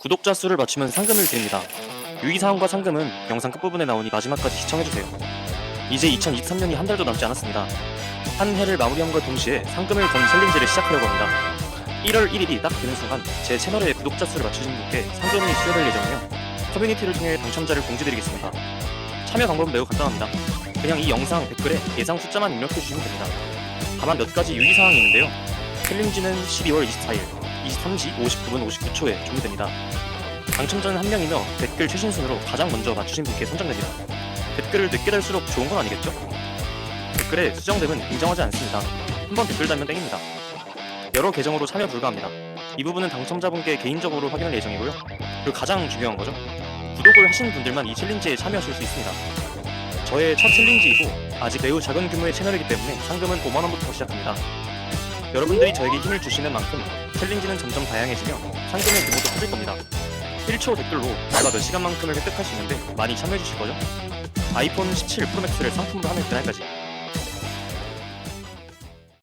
구독자 수를 맞추면 상금을 드립니다. 유의사항과 상금은 영상 끝부분에 나오니 마지막까지 시청해주세요. 이제 2023년이 한 달도 남지 않았습니다. 한 해를 마무리함과 동시에 상금을 건 챌린지를 시작하려고 합니다. 1월 1일이 딱 되는 순간 제 채널의 구독자 수를 맞추신 분께 상금이 수여될 예정이며 커뮤니티를 통해 당첨자를 공지드리겠습니다. 참여 방법은 매우 간단합니다. 그냥 이 영상 댓글에 예상 숫자만 입력해 주시면 됩니다. 다만 몇 가지 유의사항이 있는데요. 챌린지는 12월 24일 23시 59분 59초에 종료됩니다. 당첨자는 한 명이며 댓글 최신 순으로 가장 먼저 맞추신 분께 선정됩니다. 댓글을 늦게 달수록 좋은 건 아니겠죠? 댓글에 수정됨은 인정하지 않습니다. 한번 댓글 달면 땡입니다. 여러 계정으로 참여 불가합니다. 이 부분은 당첨자분께 개인적으로 확인할 예정이고요. 그리고 가장 중요한 거죠. 구독을 하신 분들만 이 챌린지에 참여하실 수 있습니다. 저의 첫 챌린지이고 아직 매우 작은 규모의 채널이기 때문에 상금은 5만 원부터 시작합니다. 여러분들이 저에게 힘을 주시는 만큼 챌린지는 점점 다양해지며 상금의 규모도 커질 겁니다. 1초 댓글로 제가 몇 시간만큼을 획득할 수 있는데 많이 참여해 주실 거죠? 아이폰 17 프로맥스를 상품으로 하는 그날까지